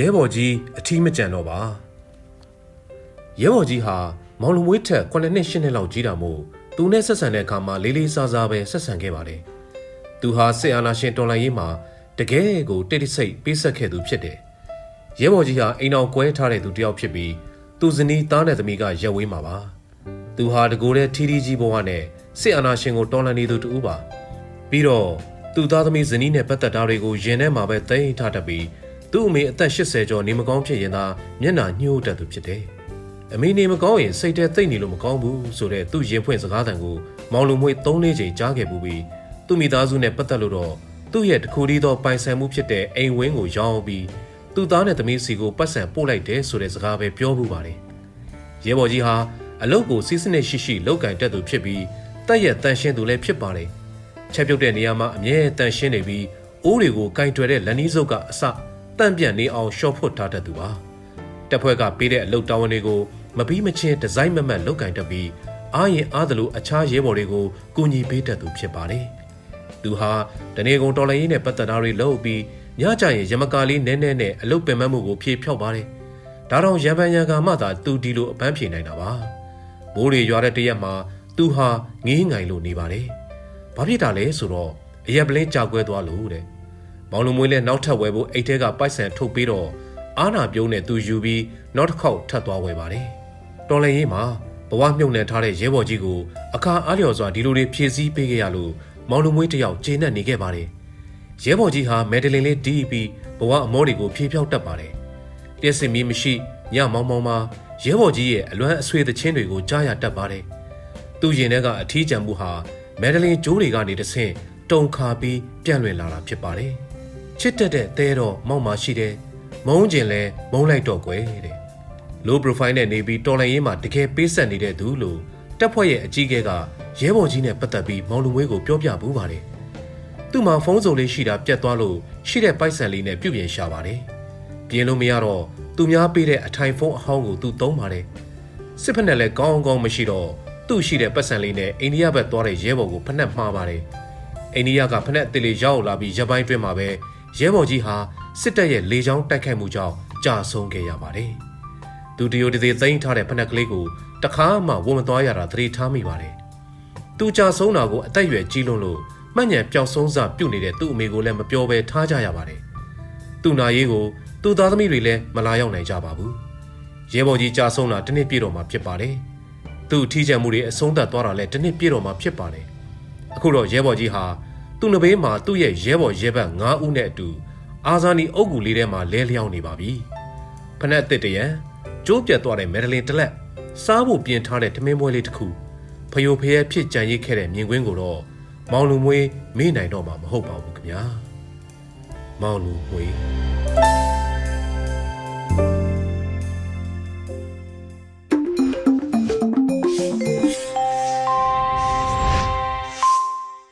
ရဲဘော်ကြီးအထီးမကြံတော့ပါရဲဘော်ကြီးဟာမောင်လူမွေးထက်9နှစ်10နှစ်လောက်ကြီးတာမို့သူနဲ့ဆက်ဆံတဲ့အခါမှာလေးလေးစားစားပဲဆက်ဆံခဲ့ပါတယ်သူဟာစစ်အာဏာရှင်တော်လှန်ရေးမှာတကယ်ကိုတိတ်တိတ်ဆိတ်ပေးဆက်ခဲ့သူဖြစ်တယ်ရဲဘော်ကြီးဟာအိမ်အောင်ကွဲထားတဲ့သူတစ်ယောက်ဖြစ်ပြီးသူဇနီးသားနဲ့သမီးကရက်ဝေးမှာပါသူဟာတကိုယ်တဲ့ထီထီကြီးဘဝနဲ့စစ်အာဏာရှင်ကိုတော်လှန်နေသူတူပါပြီးတော့သူသားသမီးဇနီးနဲ့ပတ်သက်တာတွေကိုရင်ထဲမှာပဲသိမ်းထားတတ်ပြီး သူ့အမေအသက်80ကျော်နေမကောင်းဖြစ်ရင်သာမျက်နှာညှိုးတတ်သူဖြစ်တယ်။အမေနေမကောင်းရင်စိတ်ထဲသိမ့်နေလို့မကောင်းဘူးဆိုတဲ့သူ့ရင်ဖွင့်စကားသံကိုမောင်လူမွေ3လေးချိန်ကြားခဲ့ပူပြီးသူ့မိသားစုနဲ့ပတ်သက်လို့တော့သူ့ရဲ့တခုတည်းသောပိုင်ဆိုင်မှုဖြစ်တဲ့အိမ်ဝင်းကိုရောင်းပြီးသူ့သားနဲ့သမီးစီကိုပတ်စံပို့လိုက်တယ်ဆိုတဲ့စကားပဲပြောမှုပါတယ်။ရဲဘော်ကြီးဟာအလုတ်ကိုစီးစနစ်ရှိရှိလောက်ကင်တက်သူဖြစ်ပြီးတက်ရက်တန်ရှင်းသူလည်းဖြစ်ပါတယ်။ချက်ပြုတ်တဲ့နေရာမှာအမြဲတန်ရှင်းနေပြီးအိုးတွေကိုကင်တွယ်တဲ့လက်နီးစုပ်ကအစ တန့်ပြန့်နေအောင်ရှော့ဖွတ်ထားတတ်သူပါတက်ဖွဲ့ကပေးတဲ့အလုပ်တာဝန်တွေကိုမပြီးမချင်းဒီဇိုင်းမမတ်လောက်ကင်တက်ပြီးအားရင်အားသလိုအခြားရဲဘော်တွေကိုကူညီပေးတတ်သူဖြစ်ပါတယ်သူဟာတနေကုန်တော်လိုင်းရေးနဲ့ပတ်သက်တာတွေလုပ်ပြီးညကြရင်ရမကာလေးနဲနဲနဲ့အလုပ်ပင်မမှုကိုဖြေဖြောက်ပါတယ်ဒါတော့ရံပန်ရံကာမှသာသူဒီလိုအပန်းဖြေနိုင်တာပါမိုးတွေရွာတဲ့တရက်မှာသူဟာငေးငိုင်လို့နေပါတယ်ဘာဖြစ်တာလဲဆိုတော့အရက်ပလင်းကြောက်ကွဲသွားလို့တဲ့ မောင်လူမွေးလည်းနောက်ထပ်ဝယ်ဖို့အိတ်ထဲကပိုက်ဆံထုတ်ပြီးတော့အာနာပြုံးနဲ့သူယူပြီးနောက်တစ်ခေါက်ထပ်သွားဝယ်ပါတယ်။တော်လည်းရေးမှာဘဝမြုပ်နှံထားတဲ့ရဲဘော်ကြီးကိုအခါအားလျော်စွာဒီလိုတွေဖြည့်ဆည်းပေးခဲ့ရလို့မောင်လူမွေးတယောက်ကျေနပ်နေခဲ့ပါတယ်။ရဲဘော်ကြီးဟာမယ်ဒလင်လေးတီးပြီးဘဝအမောတွေကိုဖြေဖြောက်တတ်ပါတယ်။ပြည့်စင်မီမရှိညမောင်မောင်မှာရဲဘော်ကြီးရဲ့အလွမ်းအဆွေသချင်းတွေကိုကြားရတတ်ပါတယ်။သူ့ရင်ထဲကအထီးကျန်မှုဟာမယ်ဒလင်ဂျိုးတွေကနေတဆင့်တုံခါပြီးပြန့်လွင်လာတာဖြစ်ပါတယ်။ ချစ်တက်တဲ့သဲတော့မောက်မရှိတယ်မုန်းကျင်လဲမုန်းလိုက်တော့ကွယ်တဲ့ low profile နဲ့နေပြီးတော်လိုင်းရေးမှာတကယ်ပေးဆက်နေတဲ့သူလို့တက်ဖွဲ့ရဲ့အကြီးအကဲကရဲဘော်ကြီးနဲ့ပတ်သက်ပြီးမောင်လူမွေးကိုပြောပြဘူးပါတယ်သူ့မှာဖုန်းစုံလေးရှိတာပြတ်သွားလို့ရှိတဲ့ပိုက်ဆံလေးနဲ့ပြုတ်ပြင်ရှာပါတယ်ပြင်လို့မရတော့သူများပေးတဲ့အထိုင်ဖုန်းအဟောင်းကိုသူသုံးပါတယ်စစ်ဖက်နဲ့လည်းကောင်းကောင်းမရှိတော့သူ့ရှိတဲ့ပတ်စံလေးနဲ့အိန္ဒိယဘက်သွားတဲ့ရဲဘော်ကိုဖက်နှက်မှားပါတယ်အိန္ဒိယကဖက်နှက်အစ်လေးရောက်လာပြီးရပိုင်းတွင်းမှာပဲ ရဲဘော်ကြီးဟာစစ်တပ်ရဲ့လေကြောင်းတိုက်ခိုက်မှုကြောင့်ကြာဆုံးခဲ့ရပါတယ်။သူတရိုတသေးသိမ်းထားတဲ့ဖနက်ကလေးကိုတခါမှဝန်မသွားရတာသတိထားမိပါတယ်။သူကြာဆုံးတာကိုအသက်အရွယ်ကြီးလွန်းလို့မှတ်ဉဏ်ပျောက်ဆုံးစပြုတ်နေတဲ့သူ့အမေကိုလည်းမပြောဘဲထားကြရပါတယ်။သူ့နာရေးကိုသူ့သားသမီးတွေလည်းမလာရောက်နိုင်ကြပါဘူး။ရဲဘော်ကြီးကြာဆုံးတာတစ်နှစ်ပြည့်တော့မှဖြစ်ပါတယ်။သူ့ထီးချံမှုတွေအဆုံးသတ်သွားတာလည်းတစ်နှစ်ပြည့်တော့မှဖြစ်ပါတယ်။အခုတော့ရဲဘော်ကြီးဟာ သူ့နဘေးမှာသူ့ရဲ့ရဲဘော်ရဲဘက်9ဦးနဲ့အတူအာဇာနီအုပ်ကူလေးထဲမှာလဲလျောင်းနေပါပြီ။ဖနက်အစ်စ်တရံကျိုးပြတ်သွားတဲ့မယ်ဒလင်တလက်စားဖို့ပြင်ထားတဲ့ထမင်းပွဲလေးတစ်ခုဖယိုဖယဲဖြစ်ကြံရိတ်ခဲ့တဲ့မြင်ကွင်းကိုတော့မောင်လူမွေးမေ့နိုင်တော့မှာမဟုတ်ပါဘူးခင်ဗျာ။မောင်လူမွေး